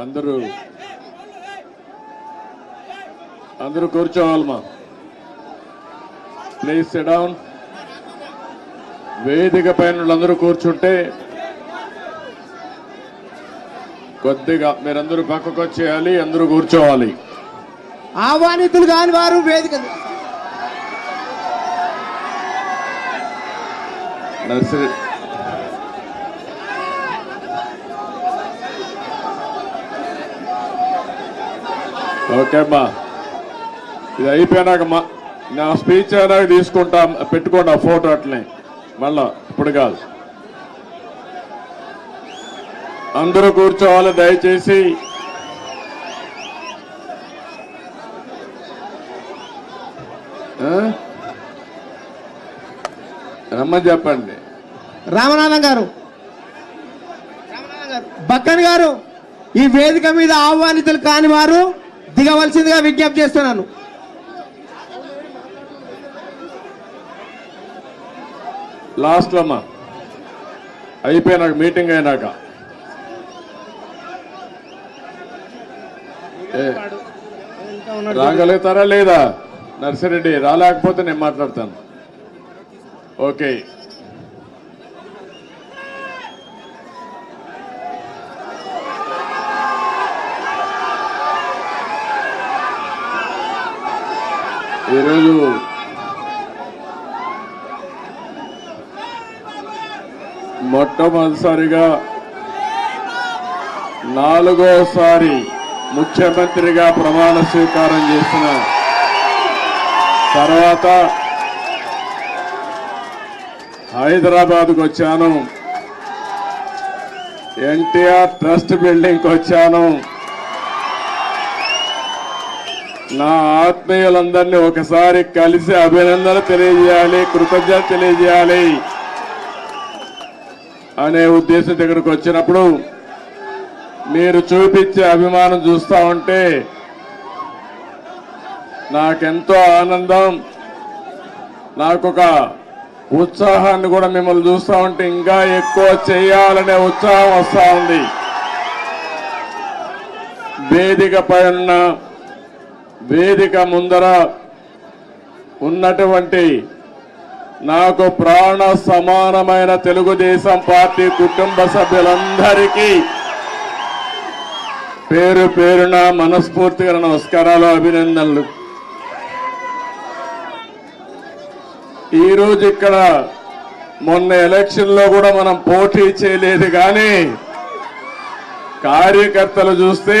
అందరూ అందరూ కూర్చోవాలమ్మా please down వేదిక పైన వాళ్ళందరూ కూర్చుంటే కొద్దిగా మీరందరూ పక్కకు వచ్చేయాలి అందరూ కూర్చోవాలి. ఆహ్వానితులు కాని వారు వేదిక నర్సరీ ఓకే అమ్మా. ఇది అయిపోయినాక మా నా స్పీచ్ అయినాక తీసుకుంటా పెట్టుకోండి ఆ ఫోటో అట్లనే. మళ్ళా ఇప్పుడు కాదు. అందరూ కూర్చోవాలి దయచేసి? రమ్మని చెప్పండి. రామనాథం గారు. రామనాథం గారు. బక్కన్ గారు ఈ వేదిక మీద ఆహ్వానితులు కాని వారు దిగవలసిందిగా విజ్ఞప్తి చేస్తున్నాను. లాస్ట్ అమ్మా. అయిపోయినాక మీటింగ్ అయినాక. రాగలుగుతారా లేదా? నర్సిరెడ్డి రాలేకపోతే నేను మాట్లాడతాను. ఓకే. ఈరోజు మొట్టమొదటిసారిగా నాలుగోసారి ముఖ్యమంత్రిగా ప్రమాణ స్వీకారం చేసిన తర్వాత హైదరాబాద్కు వచ్చాను. ఎన్టీఆర్ ట్రస్ట్ బిల్డింగ్కి వచ్చాను. నా ఆత్మీయులందరినీ ఒకసారి కలిసి అభినందన తెలియజేయాలి కృతజ్ఞత తెలియజేయాలి అనే ఉద్దేశం దగ్గరకు వచ్చినప్పుడు మీరు చూపించే అభిమానం చూస్తా ఉంటే నాకెంతో ఆనందం నాకొక ఉత్సాహాన్ని కూడా మిమ్మల్ని చూస్తా ఉంటే ఇంకా ఎక్కువ చేయాలనే ఉత్సాహం వస్తూ ఉంది. వేదిక పైన వేదిక ముందర ఉన్నటువంటి నాకు ప్రాణ సమానమైన తెలుగుదేశం పార్టీ కుటుంబ సభ్యులందరికీ పేరు పేరున మనస్ఫూర్తిగా నమస్కారాలు అభినందనలు. ఈరోజు ఇక్కడ మొన్న ఎలక్షన్లో కూడా మనం పోటీ చేయలేదు కానీ కార్యకర్తలు చూస్తే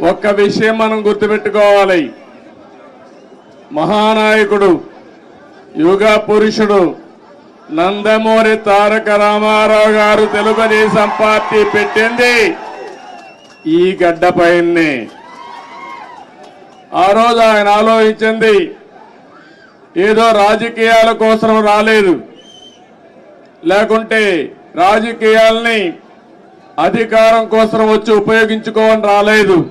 ఒక్క విషయం మనం గుర్తుపెట్టుకోవాలి. మహానాయకుడు యుగ పురుషుడు నందమూరి తారక రామారావు గారు తెలుగుదేశం పార్టీ పెట్టింది. ఈ గడ్డపైనే ఆ రోజు ఆయన ఆలోచించింది ఏదో రాజకీయాల కోసం రాలేదు. లేకుంటే రాజకీయాల్ని అధికారం కోసం వచ్చి ఉపయోగించుకోవని రాలేదు.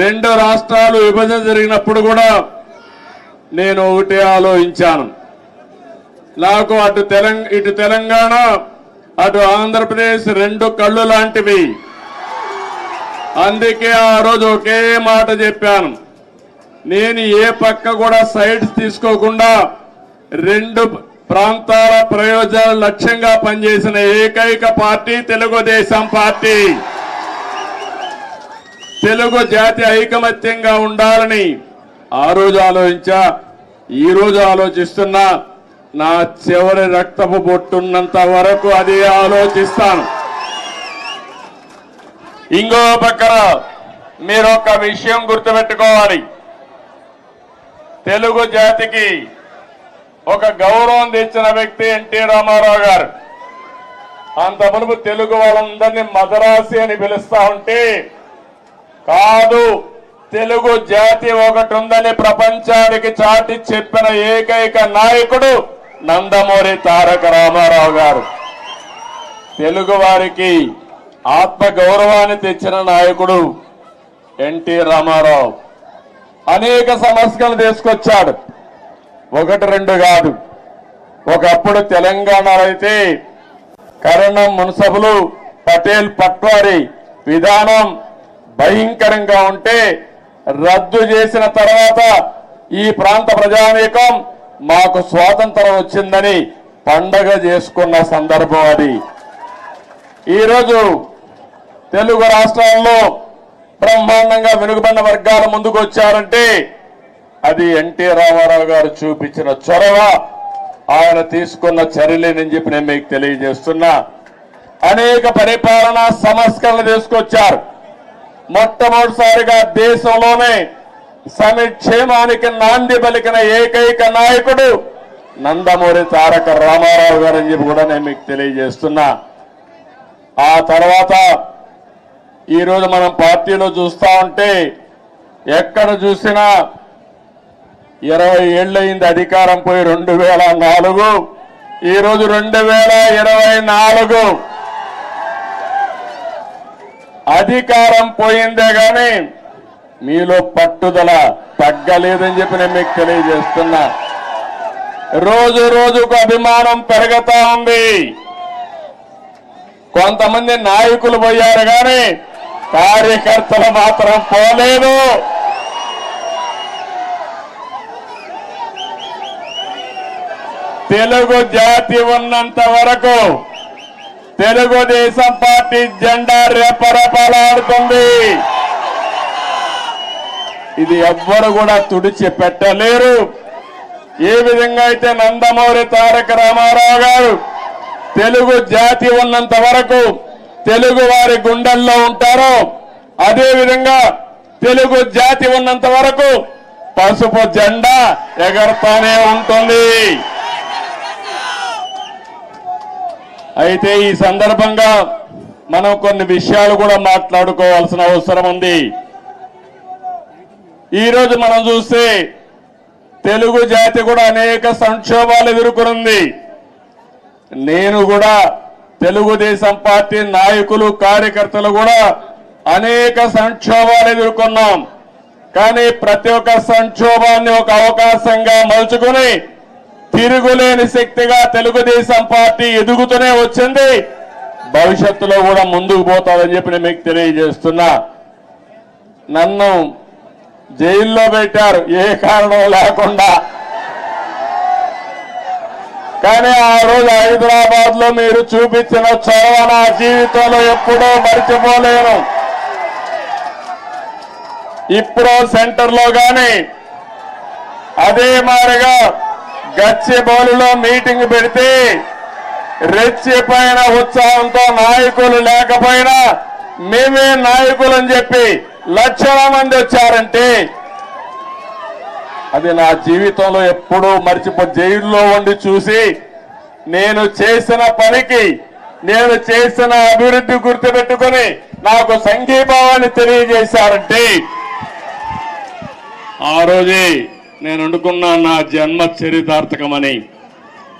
రెండు రాష్ట్రాలు విభజన జరిగినప్పుడు కూడా నేను ఒకటే ఆలోచించాను. నాకు అటు తెలంగ ఇటు తెలంగాణ అటు ఆంధ్రప్రదేశ్ రెండు కళ్ళు లాంటివి. అందుకే ఆ రోజు ఒకే మాట చెప్పాను. నేను ఏ పక్క కూడా సైడ్స్ తీసుకోకుండా రెండు ప్రాంతాల ప్రయోజనాలు లక్ష్యంగా పనిచేసిన ఏకైక పార్టీ తెలుగుదేశం పార్టీ. తెలుగు జాతి ఐకమత్యంగా ఉండాలని ఆ రోజు ఆలోచించా ఈ రోజు ఆలోచిస్తున్నా నా చివరి రక్తపు బొట్టున్నంత వరకు అది ఆలోచిస్తాను. ఇంకో పక్కన మీరు ఒక విషయం గుర్తుపెట్టుకోవాలి. తెలుగు జాతికి ఒక గౌరవం తెచ్చిన వ్యక్తి ఎన్టీ రామారావు గారు. అంత మునుపు తెలుగు వాళ్ళందరినీ మదరాసి అని పిలుస్తా ఉంటే కాదు. తెలుగు జాతి ఒకటి ఉందని ప్రపంచానికి చాటి చెప్పిన ఏకైక నాయకుడు నందమూరి తారక రామారావు గారు. తెలుగు వారికి ఆత్మ గౌరవాన్ని తెచ్చిన నాయకుడు ఎన్టీ రామారావు. అనేక సమస్యలు తీసుకొచ్చాడు. ఒకటి రెండు కాదు. ఒకప్పుడు తెలంగాణలో అయితే కరణం మున్సబులు పటేల్ పట్వారి విధానం భయంకరంగా ఉంటే రద్దు చేసిన తర్వాత ఈ ప్రాంత ప్రజానీకం మాకు స్వాతంత్రం వచ్చిందని పండగ చేసుకున్న సందర్భం అది. ఈరోజు తెలుగు రాష్ట్రాల్లో బ్రహ్మాండంగా వెనుకబడిన వర్గాల ముందుకు వచ్చారంటే అది ఎన్టీ రామారావు గారు చూపించిన చొరవ. ఆయన తీసుకున్న చర్యలేనని చెప్పి నేను మీకు తెలియజేస్తున్నా. అనేక పరిపాలనా సంస్కరణలు తీసుకొచ్చారు. మొట్టమొదటిసారిగా దేశంలోనే సమిక్షేమానికి నాంది పలికిన ఏకైక నాయకుడు నందమూరి తారక రామారావు గారు అని చెప్పి కూడా నేను మీకు తెలియజేస్తున్నా. ఆ తర్వాత ఈరోజు మనం పార్టీలో చూస్తా ఉంటే ఎక్కడ చూసినా ఇరవై ఏళ్ళయింది అధికారం పోయి రెండు వేల నాలుగు ఈరోజు రెండు వేల ఇరవై నాలుగు. అధికారం పోయిందే గాని మీలో పట్టుదల తగ్గలేదని చెప్పి నేను మీకు తెలియజేస్తున్నా. రోజు రోజుకు అభిమానం పెరుగుతా ఉంది. కొంతమంది నాయకులు పోయారు కానీ కార్యకర్తలు మాత్రం పోలేదు. తెలుగు జాతి ఉన్నంత వరకు తెలుగుదేశం పార్టీ జెండా రెపరెపలాడుతుంది ఇది ఎవ్వరు కూడా తుడిచి పెట్టలేరు. ఏ విధంగా అయితే నందమూరి తారక రామారావు గారు తెలుగు జాతి ఉన్నంత వరకు తెలుగు వారి గుండెల్లో ఉంటారో అదే విధంగా తెలుగు జాతి ఉన్నంత వరకు పసుపు జెండా ఎగరతానే ఉంటుంది. అయితే ఈ సందర్భంగా మనం కొన్ని విషయాలు కూడా మాట్లాడుకోవాల్సిన అవసరం ఉంది. ఈరోజు మనం చూస్తే తెలుగు జాతి కూడా అనేక సంక్షోభాలు ఎదుర్కొనుంది. నేను కూడా తెలుగుదేశం పార్టీ నాయకులు కార్యకర్తలు కూడా అనేక సంక్షోభాలు ఎదుర్కొన్నాం. కానీ ప్రతి ఒక్క సంక్షోభాన్ని ఒక అవకాశంగా మలుచుకుని తిరుగులేని శక్తిగా తెలుగుదేశం పార్టీ ఎదుగుతూనే వచ్చింది. భవిష్యత్తులో కూడా ముందుకు పోతాదని చెప్పి నేను మీకు తెలియజేస్తున్నా. నన్ను జైల్లో పెట్టారు ఏ కారణం లేకుండా. కానీ ఆ రోజు హైదరాబాద్లో మీరు చూపించిన చొరవ నా జీవితంలో ఎప్పుడూ మర్చిపోలేను. ఇప్పుడు సెంటర్లో అదే మారిగా గచ్చిబౌలిలో మీటింగ్ పెడితే రెచ్చిపోయిన ఉత్సాహంతో నాయకులు లేకపోయినా మేమే నాయకులు అని చెప్పి లక్షల మంది వచ్చారంటే అది నా జీవితంలో ఎప్పుడూ మర్చిపో జైల్లో ఉండి చూసి నేను చేసిన పనికి నేను చేసిన అభివృద్ధి గుర్తుపెట్టుకుని నాకు సంఘీభావాన్ని తెలియజేశారంటే ఆ రోజే నేను అనుకున్నా నా జన్మ చరితార్థకమని.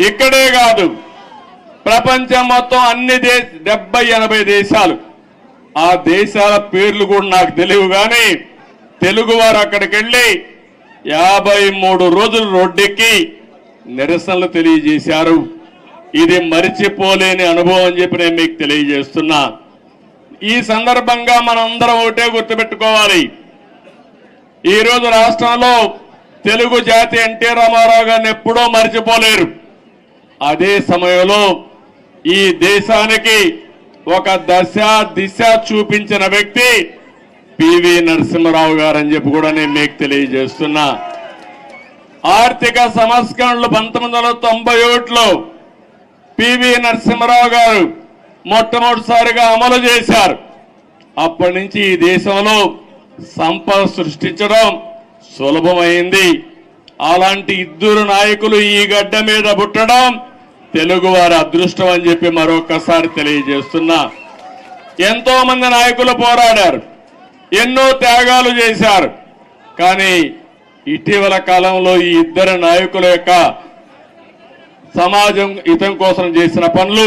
ఇక్కడే కాదు ప్రపంచం మొత్తం అన్ని దేశ డెబ్బై ఎనభై దేశాలు. ఆ దేశాల పేర్లు కూడా నాకు తెలియవు కానీ తెలుగువారు అక్కడికి వెళ్ళి యాభై మూడు రోజులు రోడ్డెక్కి నిరసనలు తెలియజేశారు. ఇది మరిచిపోలేని అనుభవం అని చెప్పి నేను మీకు తెలియజేస్తున్నా. ఈ సందర్భంగా మనందరం ఒకటే గుర్తుపెట్టుకోవాలి. ఈ రోజు రాష్ట్రంలో తెలుగు జాతి ఎన్టీ రామారావు గారిని ఎప్పుడో మర్చిపోలేరు. అదే సమయంలో ఈ దేశానికి ఒక దశ దిశ చూపించిన వ్యక్తి పివి నరసింహరావు గారు అని చెప్పి కూడా నేను మీకు తెలియజేస్తున్నా. ఆర్థిక సంస్కరణలు పంతొమ్మిది వందల తొంభై ఒకటిలో పివి నరసింహరావు గారు మొట్టమొదటిసారిగా అమలు చేశారు. అప్పటి నుంచి ఈ దేశంలో సంపద సృష్టించడం సులభమైంది. అలాంటి ఇద్దరు నాయకులు ఈ గడ్డ మీద పుట్టడం తెలుగు వారి అదృష్టం అని చెప్పి మరొకసారి తెలియజేస్తున్నా. ఎంతో మంది నాయకులు పోరాడారు. ఎన్నో త్యాగాలు చేశారు. కానీ ఇటీవల కాలంలో ఈ ఇద్దరు నాయకుల యొక్క సమాజం హితం కోసం చేసిన పనులు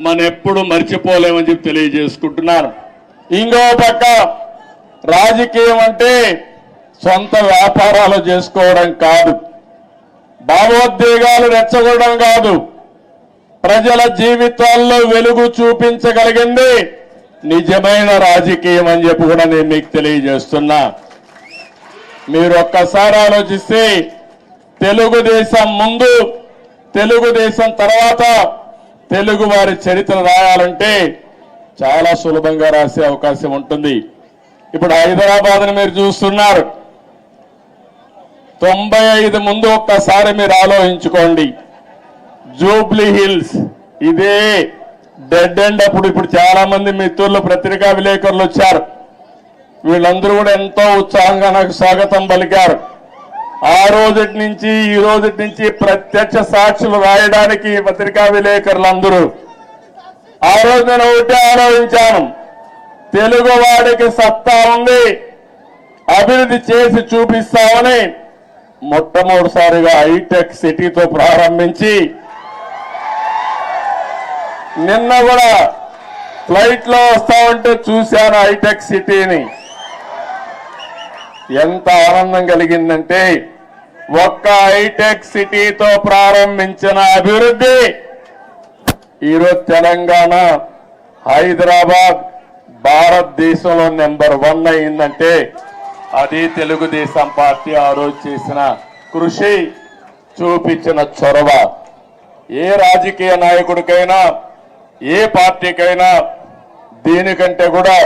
మనం ఎప్పుడు మర్చిపోలేమని చెప్పి తెలియజేసుకుంటున్నారు ఇంకో పక్క రాజకీయం అంటే సొంత వ్యాపారాలు చేసుకోవడం కాదు. భావోద్వేగాలు రెచ్చగొడడం కాదు. ప్రజల జీవితాల్లో వెలుగు చూపించగలిగింది నిజమైన రాజకీయం అని చెప్పి కూడా నేను మీకు తెలియజేస్తున్నా. మీరు ఒక్కసారి ఆలోచిస్తే తెలుగుదేశం ముందు తెలుగుదేశం తర్వాత తెలుగు వారి చరిత్ర రాయాలంటే చాలా సులభంగా రాసే అవకాశం ఉంటుంది. ఇప్పుడు హైదరాబాద్ని మీరు చూస్తున్నారు. తొంభై ఐదు ముందు ఒక్కసారి మీరు ఆలోచించుకోండి. జూబ్లీ హిల్స్ ఇదే డెడ్ ఎండ్ అప్పుడు ఇప్పుడు చాలా మంది మిత్రులు పత్రికా విలేకరులు వచ్చారు. వీళ్ళందరూ కూడా ఎంతో ఉత్సాహంగా నాకు స్వాగతం పలికారు. ఆ రోజటి నుంచి ఈ రోజటి నుంచి ప్రత్యక్ష సాక్షులు రాయడానికి పత్రికా విలేకరులందరూ. ఆ రోజు నేను ఒకటే ఆలోచించాను. తెలుగు వాడికి సత్తా ఉంది. అభివృద్ధి చేసి చూపిస్తామని మొట్టమొదటిసారిగా హైటెక్ సిటీతో ప్రారంభించి నిన్న కూడా ఫ్లైట్లో వస్తా ఉంటే చూశాను హైటెక్ సిటీని. ఎంత ఆనందం కలిగిందంటే ఒక్క హైటెక్ సిటీతో ప్రారంభించిన అభివృద్ధి ఈరోజు తెలంగాణ హైదరాబాద్ భారతదేశంలో నెంబర్ వన్ అయిందంటే అది తెలుగుదేశం పార్టీ ఆ రోజు చేసిన కృషి చూపించిన చొరవ. ఏ రాజకీయ నాయకుడికైనా ఏ పార్టీకైనా దీనికంటే కూడా